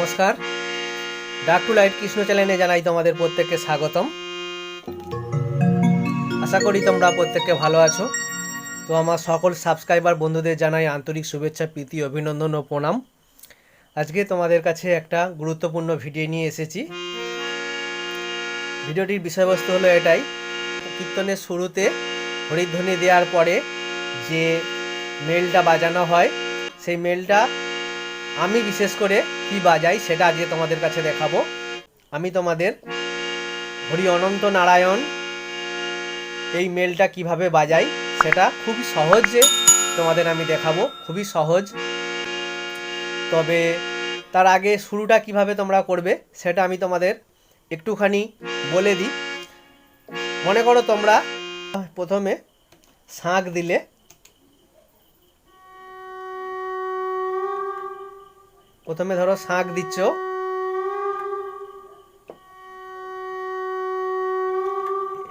নমস্কার। ডাক two light Krishna চ্যানেলে জানাই তোমাদের প্রত্যেককে স্বাগতম। আশা করি তোমরা প্রত্যেককে ভালো আছো। তো আমার সকল সাবস্ক্রাইবার বন্ধুদের জানাই আন্তরিক শুভেচ্ছা, প্রীতি, অভিনন্দন ও প্রণাম। আজকে তোমাদের কাছে একটা গুরুত্বপূর্ণ ভিডিও নিয়ে এসেছি। ভিডিওটির বিষয়বস্তু হলো এটাই। কীর্তনের শুরুতে হরিধ্বনি দেওয়ার পরে যে মেলটা বাজানো হয়, সেই মেলটা আমি বিশেষ করে কি বাজাই সেটা আজকে তোমাদের কাছে দেখাবো। আমি তোমাদের হরি অনন্ত নারায়ণ এই মেলটা কীভাবে বাজাই সেটা খুবই সহজে তোমাদের আমি দেখাবো, খুবই সহজ। তবে তার আগে শুরুটা কীভাবে তোমরা করবে সেটা আমি তোমাদের একটুখানি বলে দিই। মনে করো তোমরা প্রথমে শাঁখ দিলে প্রথমে ধরো শাঁখ দিচ্ছ।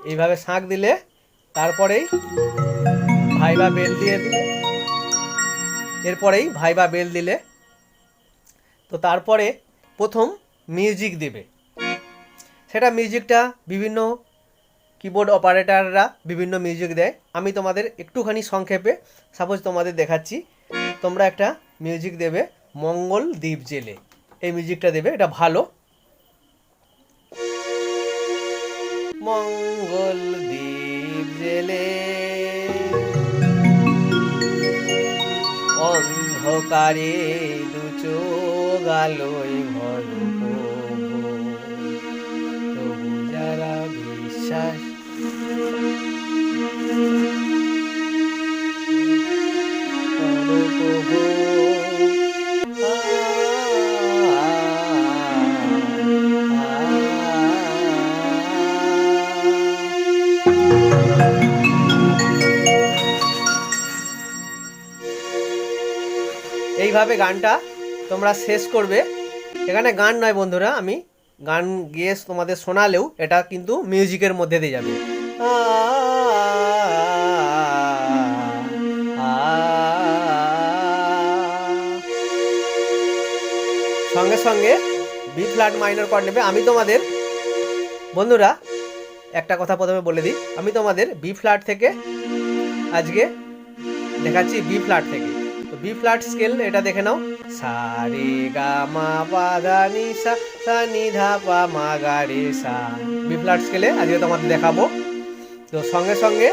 এইভাবে শাঁখ দিলে তারপরেই ভাইবা বেল দিয়ে দিলে। এরপরেই ভাইবা বেল দিলে। তো তারপরে প্রথম মিউজিক দেবে। সেটা মিউজিকটা বিভিন্ন কিবোর্ড অপারেটররা বিভিন্ন মিউজিক দেয়। আমি তোমাদের একটুখানি সংক্ষেপে সাপোজ তোমাদের দেখাচ্ছি। তোমরা একটা মিউজিক দেবে। মঙ্গল দ্বীপ জেলে। এই মিউজিকটা দেবে, এটা ভালো। মঙ্গল দ্বীপ জেলে অন্ধকারে দু গালোয় আলোয় এইভাবে গানটা তোমরা শেষ করবে এখানে গান নয় বন্ধুরা আমি গান গিয়ে তোমাদের শোনালেও এটা কিন্তু মিউজিকের মধ্যে দিয়ে যাবে সঙ্গে সঙ্গে বি ফ্ল্যাট মাইনর কর্ড নেবে আমি তোমাদের বন্ধুরা একটা কথা প্রথমে বলে দিই আমি তোমাদের বি ফ্ল্যাট থেকে আজকে দেখাচ্ছি বি ফ্ল্যাট থেকে বি ফ্ল্যাট স্কেল এটা দেখে নাও। সা রে গা মা পা ধা নি সা সা নি ধা পা মা গা রে সা। বি ফ্ল্যাট স্কেলে আজকে তোমাদের দেখাবো। তো সঙ্গে সঙ্গে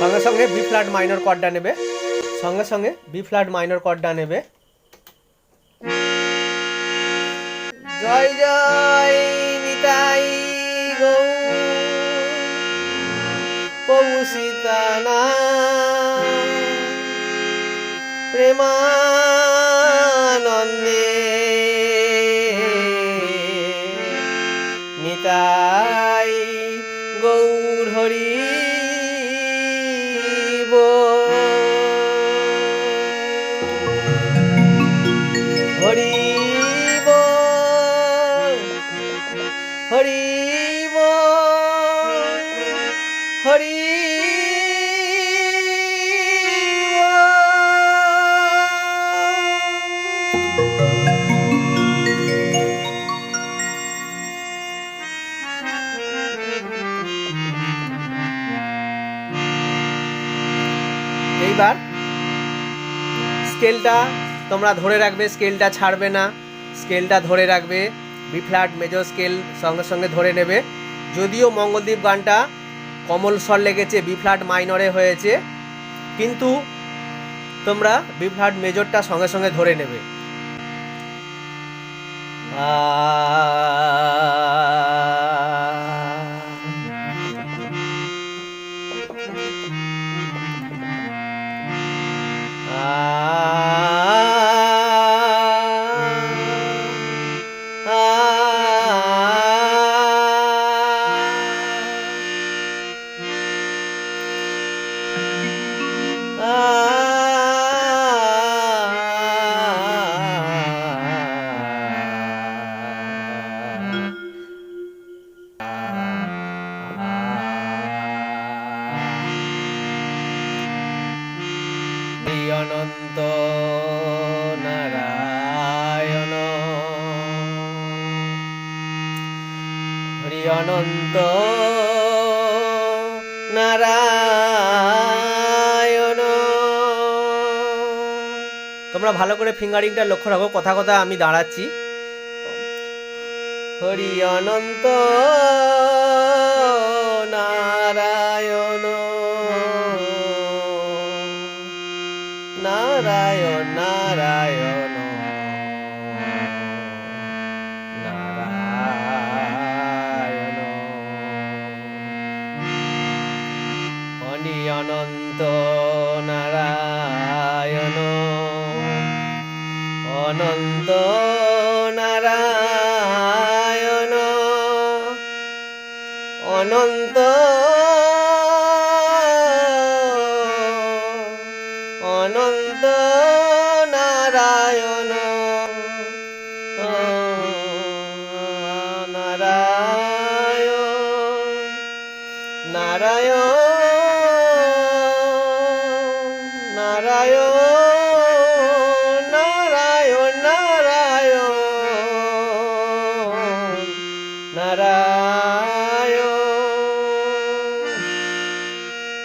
সঙ্গে সঙ্গে বি ফ্ল্যাট মাইনর কর্ডটা নেবে। সঙ্গে সঙ্গে বি ফ্ল্যাট মাইনর কর্ডটা নেবে। জয় জয় নিতাই গৌ। প্রভু সীতানা স্কেলটা তোমরা ধরে রাখবে, স্কেলটা ছাড়বে না। স্কেলটা ধরে রাখবে বি ফ্ল্যাট মেজর স্কেল সঙ্গে সঙ্গে ধরে নেবে। যদিও মঙ্গলদ্বীপ গানটা কমল স্বর লেগেছে বি ফ্ল্যাট মাইনরে হয়েছে, কিন্তু তোমরা বি ফ্ল্যাট মেজরটা সঙ্গে সঙ্গে ধরে নেবে। আ অনন্ত। নারায়ণ। তোমরা ভালো করে ফিঙ্গারিংটা লক্ষ্য রাখো, কথা কথা আমি দাঁড়াচ্ছি। হরি অনন্ত। নারায়ণ। অনন্ত নারায়ণ। অনন্ত অনন্ত নারায়ণ। নারায়ণ নারায়ণ।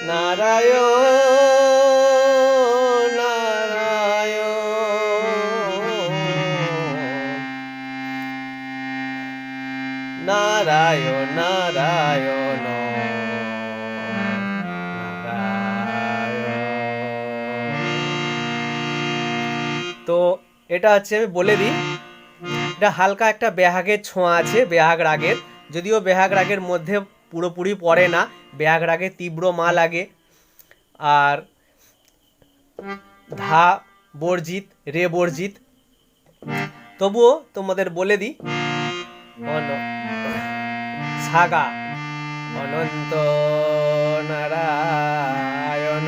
নারায়ণ নারায়ণ। নারায়ণ নারায়ণ। তো এটা হচ্ছে আমি বলে দিই, এটা হালকা একটা বেহাগের ছোঁয়া আছে, বেহাগ রাগের। যদিও বেহাগ রাগের মধ্যে পুরোপুরি পড়ে না বেহাগ রাগের তীব্র মা লাগে। আর ধা বর্জিত, রে বর্জিত। তবুও তোমাদের বলে দিই সাগা, অনন্ত নারায়ণ,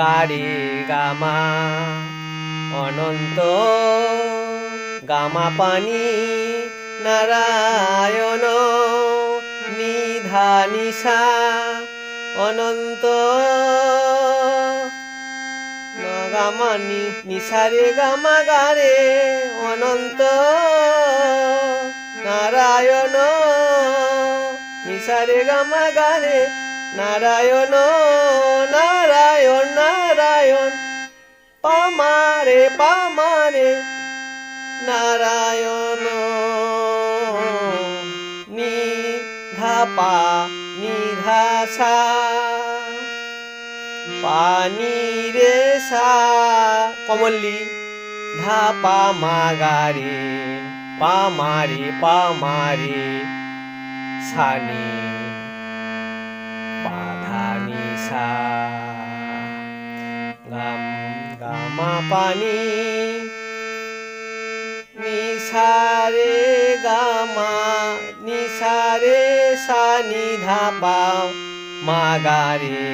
গাড়ি গামা, অনন্ত গামা পানি, নারায়ণ। নিশা অনন্ত গামা নি নিশারে গামা গারে অনন্ত নারায়ণ নিশারে গামা গারে নারায়ণ নারায়ণ নারায়ণ, পামারে পামারে, নারায়ণ। পা নিধা সা পানি রে সা। কমলি, ধা পা মা গা রে পা সানি পা ধা সা গাম, গামা পানি নিসারে গামা নিসারে সা নিধা পা মা গা রে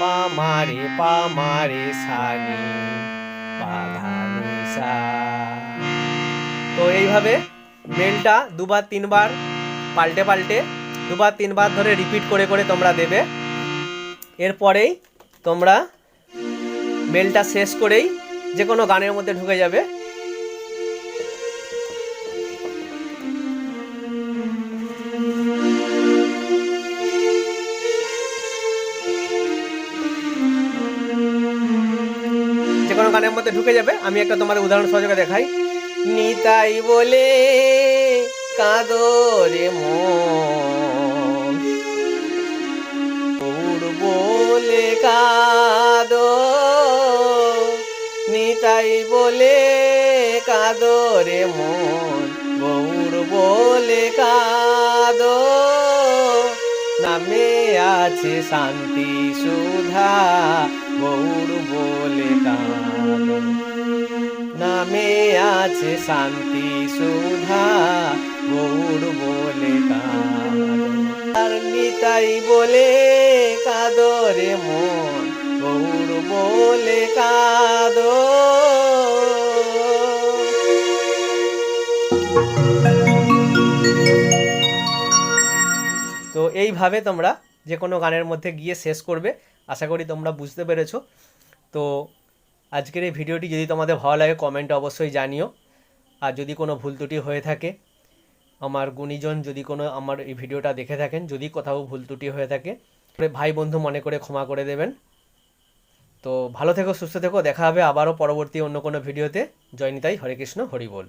পা মারে পা মারে সানি পা ধা নি সা তো এইভাবে মেলটা দুবার, তিনবার, পাল্টে পাল্টে, দুবার, তিনবার ধরে রিপিট করে করে তোমরা দেবে। এরপরেই তোমরা মেলটা শেষ করেই যে কোনো গানের মধ্যে ঢুকে যাবে। মধ্যে ঢুকে যাবে, আমি একটা তোমার উদাহরণ সহযোগে দেখাই। নিতাই বলে কাদরে বলে, কাদ। নিতাই বলে কাদরে মন। গৌর বলে, কাদ। নামে আছে শান্তি সুধা, গৌর বলে নামে আছে শান্তি সুধা, গৌর বলে নিতাই বলে কাদরে মন, গৌর বলে কাদ। এইভাবে তোমরা যে কোনো গানের মধ্যে গিয়ে শেষ করবে। আশা করি তোমরা বুঝতে পেরেছ। তো আজকের এই ভিডিওটি যদি তোমাদের ভালো লাগে কমেন্টে অবশ্যই জানিও। আর যদি কোনো ভুল ত্রুটি হয়ে থাকে, আমার গুণীজন যদি কোনো আমার এই ভিডিওটা দেখে থাকেন, যদি কোথাও ভুল ত্রুটি হয়ে থাকে ভাই বন্ধু মনে করে ক্ষমা করে দেবেন। তো ভালো থেকো, সুস্থ থেকো, দেখা হবে আবারও পরবর্তী অন্য কোনো ভিডিওতে। জয়নিতাই হরে কৃষ্ণ, হরি বল।